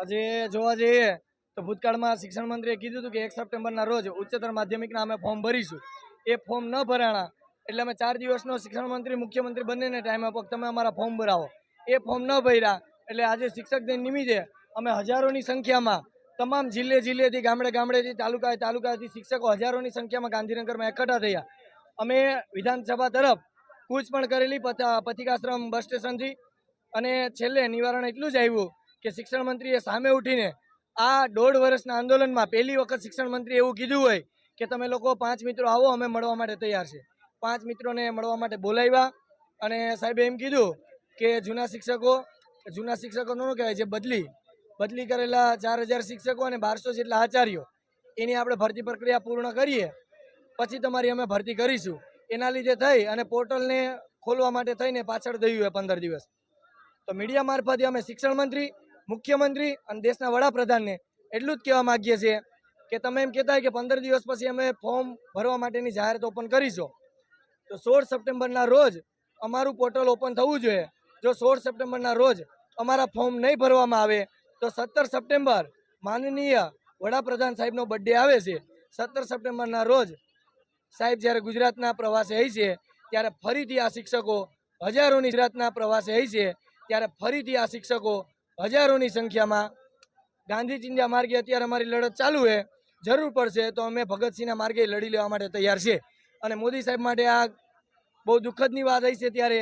આજે જોવા જઈએ તો ભૂતકાળમાં શિક્ષણ મંત્રીએ કીધું હતું કે એક સપ્ટેમ્બરના રોજ ઉચ્ચતર માધ્યમિકના અમે ફોર્મ ભરીશું. એ ફોર્મ ન ભરાણા એટલે અમે ચાર દિવસનો શિક્ષણ મંત્રી, મુખ્યમંત્રી બંનેને ટાઈમ આપો તમે અમારા ફોર્મ ભરાવો. એ ફોર્મ ન ભર્યા એટલે આજે શિક્ષક દિન નિમિત્તે અમે હજારોની સંખ્યામાં તમામ જિલ્લે જિલ્લેથી, ગામડે ગામડેથી તાલુકા તાલુકાથી શિક્ષકો હજારોની સંખ્યામાં ગાંધીનગરમાં એકઠા થયા. અમે વિધાનસભા તરફ કૂચ પણ કરેલી પથ- પથિકાશ્રમ બસ સ્ટેશનથી અને છેલ્લે નિવારણ એટલું જ આવ્યું કે શિક્ષણ મંત્રીએ સામે ઉઠીને આ દોઢ વર્ષના આંદોલનમાં પહેલી વખત શિક્ષણ મંત્રી એવું કીધું હોય કે તમે લોકો પાંચ મિત્રો આવો, અમે મળવા માટે તૈયાર છે. પાંચ મિત્રોને મળવા માટે બોલાવ્યા અને સાહેબે એમ કીધું કે જૂના શિક્ષકો જૂના શિક્ષકો ન કહેવાય? જે બદલી બદલી કરેલા ચાર હજાર શિક્ષકો અને બારસો જેટલા આચાર્યો, એની આપણે ભરતી પ્રક્રિયા પૂર્ણ કરીએ, પછી તમારી અમે ભરતી કરીશું. એના લીધે થઈ અને પોર્ટલને ખોલવા માટે થઈને પાછળ થયું હોય પંદર દિવસ. તો મીડિયા મારફતે અમે શિક્ષણ મંત્રી મુખ્યમંત્રી અને દેશના વડાપ્રધાનને એટલું જ કહેવા માગીએ છીએ કે તમે એમ કહેતા હોય કે પંદર દિવસ પછી અમે ફોર્મ ભરવા માટેની જાહેરાત ઓપન કરીશું. તો સોળ સપ્ટેમ્બરના રોજ અમારું પોર્ટલ ઓપન થવું જોઈએ. જો સોળ સપ્ટેમ્બરના રોજ અમારા ફોર્મ નહીં ભરવામાં આવે, તો સત્તર સપ્ટેમ્બર માનનીય વડાપ્રધાન સાહેબનો બર્થડે આવે છે. સત્તર સપ્ટેમ્બરના રોજ સાહેબ જ્યારે ગુજરાતના પ્રવાસે હોય છે, ત્યારે ફરીથી આ શિક્ષકો હજારોની ગુજરાતના પ્રવાસે હોય છે, ત્યારે ફરીથી આ શિક્ષકો હજારોની સંખ્યામાં ગાંધી ચિંધ્યા માર્ગે અત્યારે અમારી લડત ચાલુ છે, જરૂર પડશે તો અમે ભગતસિંહના માર્ગે લડી લેવા માટે તૈયાર છે. અને મોદી સાહેબ માટે આ બહુ દુઃખદની વાત છે ત્યારે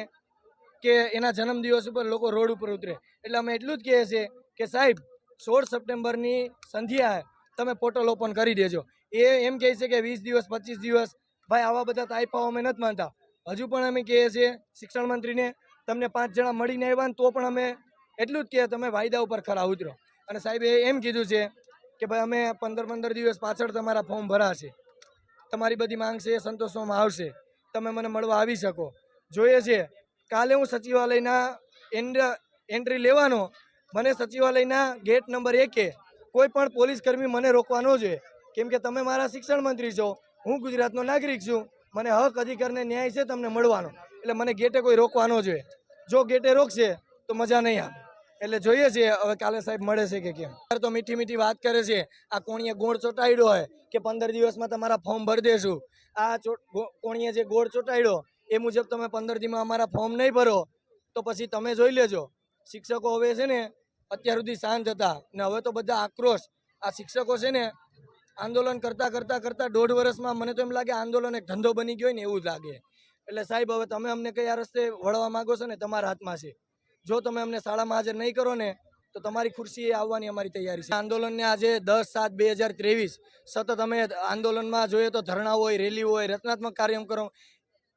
કે એના જન્મદિવસ ઉપર લોકો રોડ ઉપર ઉતરે. એટલે અમે એટલું જ કહીએ છીએ કે સાહેબ, સોળ સપ્ટેમ્બરની સંધ્યાએ તમે પોર્ટલ ઓપન કરી દેજો. એ એમ કહે છે કે વીસ દિવસ, પચીસ દિવસ, ભાઈ આવા બધા તાઇફાઓ અમે નથી માનતા. હજુ પણ અમે કહીએ છીએ, શિક્ષણ મંત્રીને તમને પાંચ જણા મળીને આવ્યા તો પણ અમે એટલું જ કે તમે વાયદા ઉપર ખરા ઉતરો. અને સાહેબે એમ કીધું છે કે ભાઈ, અમે પંદર પંદર દિવસ પાછળ તમારા ફોર્મ ભરાશે. તમારી બધી માંગ છે એ સંતોષવામાં આવશે. તમે મને મળવા આવી શકો. જોઈએ છે, કાલે હું સચિવાલયના એન્ડ, એન્ટ્રી લેવાનો. મને સચિવાલયના ગેટ નંબર એકે કોઈ પણ પોલીસ કર્મી મને રોકવાનો છે કેમ કે તમે મારા શિક્ષણ મંત્રી છો. હું ગુજરાતનો નાગરિક છું. મને હક અધિકારને ન્યાય છે તમને મળવાનો. એટલે મને ગેટે કોઈ રોકવાનો છે જો ગેટે રોકશે તો મજા નહીં આવે. એટલે જોઈએ છીએ હવે કાલે સાહેબ મળે છે કે કેમ. અત્યારે તો મીઠી મીઠી વાત કરે છે. આ કોણીએ ગોળ ચોટાડ્યો હોય કે પંદર દિવસમાં તમારા ફોર્મ ભરી દેશું. આ કોણીએ જે ગોળ ચોટાડ્યો એ મુજબ તમે પંદર દીમાં અમારા ફોર્મ નહીં ભરો, તો પછી તમે જોઈ લેજો. શિક્ષકો હવે છે ને અત્યાર સુધી શાંત હતા ને હવે તો બધા આક્રોશ. આ શિક્ષકો છે ને આંદોલન કરતાં કરતાં કરતાં દોઢ વર્ષમાં મને તો એમ લાગે આંદોલન એક ધંધો બની ગયો ને એવું લાગે. એટલે સાહેબ, હવે તમે અમને કયા રસ્તે વળવા માંગો છો ને તમારા હાથમાં છે. જો તમે અમને શાળામાં હાજર નહીં કરો ને, તો તમારી ખુરશીએ આવવાની અમારી તૈયારી છે. આંદોલનને આજે દસ સાત બે હજાર ત્રેવીસ, સતત અમે આંદોલનમાં જોઈએ તો ધરણા હોય, રેલી હોય, રચનાત્મક કાર્યક્રમ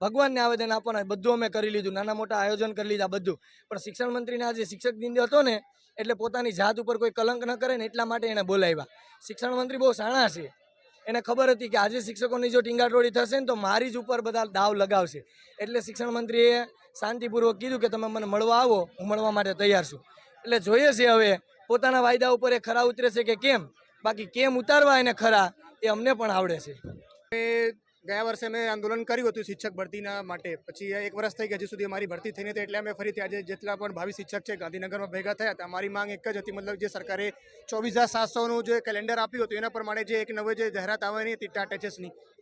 ભગવાનને આવેદન આપવાના, બધું અમે કરી લીધું, નાના મોટા આયોજન કરી લીધા બધું. પણ શિક્ષણ મંત્રીને આજે શિક્ષક દિન હતો ને, એટલે પોતાની જાત ઉપર કોઈ કલંક ન કરે ને એટલા માટે એને બોલાવ્યા. શિક્ષણ મંત્રી બહુ સાણા છે. એને ખબર હતી કે આજે શિક્ષકોની જો ટીંગાટોળી થશે ને તો મારી જ ઉપર બધા દાવ લગાવશે. એટલે શિક્ષણ મંત્રીએ શાંતિપૂર્વક કીધું કે તમે મને મળવા આવો, હું મળવા માટે તૈયાર છું. એટલે જોઈએ છે હવે, પોતાના વાયદા ઉપર એ ખરા ઉતરે છે કે કેમ? બાકી કેમ ઉતારવા એને ખરા, એ અમને પણ આવડે છે. ગયા વર્ષે મેં આંદોલન કર્યું હતું શિક્ષક ભરતીના માટે. પછી એક વર્ષ થઈ ગયા હજી સુધી અમારી ભરતી થઈ નથી એટલે અમે ફરીથી આજે જેટલા પણ ભાવિ શિક્ષક છે, ગાંધીનગરમાં ભેગા થયા હતા અમારી માંગ એક જ હતી. મતલબ જે સરકારે ચોવીસ હજાર સાતસોનું જે કેલેન્ડર આપ્યું હતું, એના પ્રમાણે જે એક નવી જે જાહેરાત આવવાની હતી, ટાટ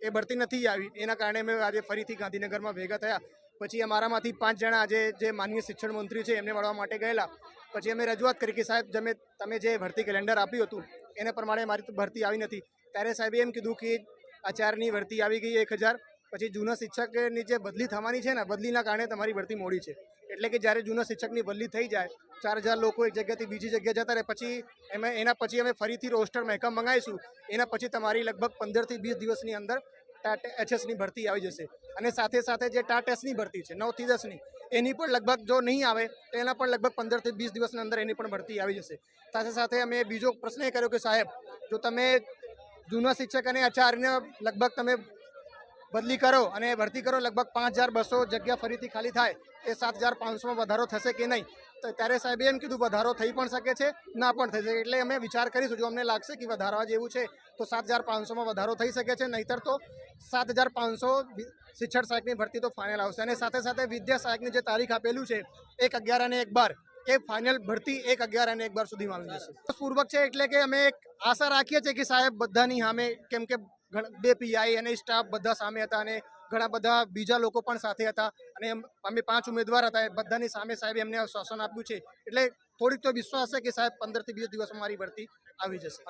એ ભરતી નથી આવી. એના કારણે અમે આજે ફરીથી ગાંધીનગરમાં ભેગા થયા. પછી અમારામાંથી પાંચ જણા આજે જે માનનીય શિક્ષણ મંત્રી છે, એમને મળવા માટે ગયેલા. પછી અમે રજૂઆત કરી કે, સાહેબ, તમે તમે જે ભરતી કેલેન્ડર આપ્યું હતું, એના પ્રમાણે મારી ભરતી આવી નથી. ત્યારે સાહેબે એમ કીધું કે આચારની ભરતી આવી ગઈ એક હજાર. પછી જૂના શિક્ષકની જે બદલી થવાની છે ને, બદલીના કારણે તમારી ભરતી મોડી છે. એટલે કે જ્યારે જૂના શિક્ષકની બદલી થઈ જાય, ચાર હજાર લોકો એક જગ્યાથી બીજી જગ્યાએ જતા રહે, પછી એમાં એના પછી અમે ફરીથી રોસ્ટર મહેકમ મંગાવીશું. એના પછી તમારી લગભગ પંદરથી વીસ દિવસની અંદર ટાટ એચએસની ભરતી આવી જશે. અને સાથે સાથે જે ટાટ એસની ભરતી છે, નવથી દસની, એની પણ લગભગ જો નહીં આવે, તો એના પણ લગભગ પંદરથી વીસ દિવસની અંદર એની પણ ભરતી આવી જશે. સાથે સાથે અમે બીજો પ્રશ્ન એ કર્યો કે સાહેબ, જો તમે જૂના શિક્ષક અને આચાર્યને લગભગ તમે બદલી કરો અને ભરતી કરો લગભગ પાંચ હજાર બસો જગ્યા ફરીથી ખાલી થાય, એ સાત હજાર પાંચસોમાં વધારો થશે કે નહીં? તો ત્યારે સાહેબે એમ કીધું, વધારો થઈ પણ શકે છે, ના પણ થઈ શકે. એટલે અમે વિચાર કરીશું, જો અમને લાગશે કે વધારવા જેવું છે, તો સાત હજાર પાંચસોમાં વધારો થઈ શકે છે, નહીતર તો સાત હજાર પાંચસો શિક્ષણ સહાયકની ભરતી તો ફાઇનલ આવશે. અને સાથે સાથે વિદ્યા સહાયકની જે તારીખ આપેલું છે, એક અગિયાર અને એક બાર કે ફાઇનલ ભરતી એક અગિયાર અને એક બાર સુધીમાં આવી જશે. પૂર્વક છે એટલે કે અમે એક આશા રાખીએ છીએ કે સાહેબ બધાની સામે, કેમ કે બે પીઆઈ અને સ્ટાફ બધા સામે હતા અને ઘણા બધા બીજા લોકો પણ સાથે હતા અને અમે પાંચ ઉમેદવાર હતા, એ બધાની સામે સાહેબ એમને શાસન આપ્યું છે. એટલે થોડીક તો વિશ્વાસ છે કે સાહેબ પંદરથી વીસ દિવસમાં મારી ભરતી આવી જશે.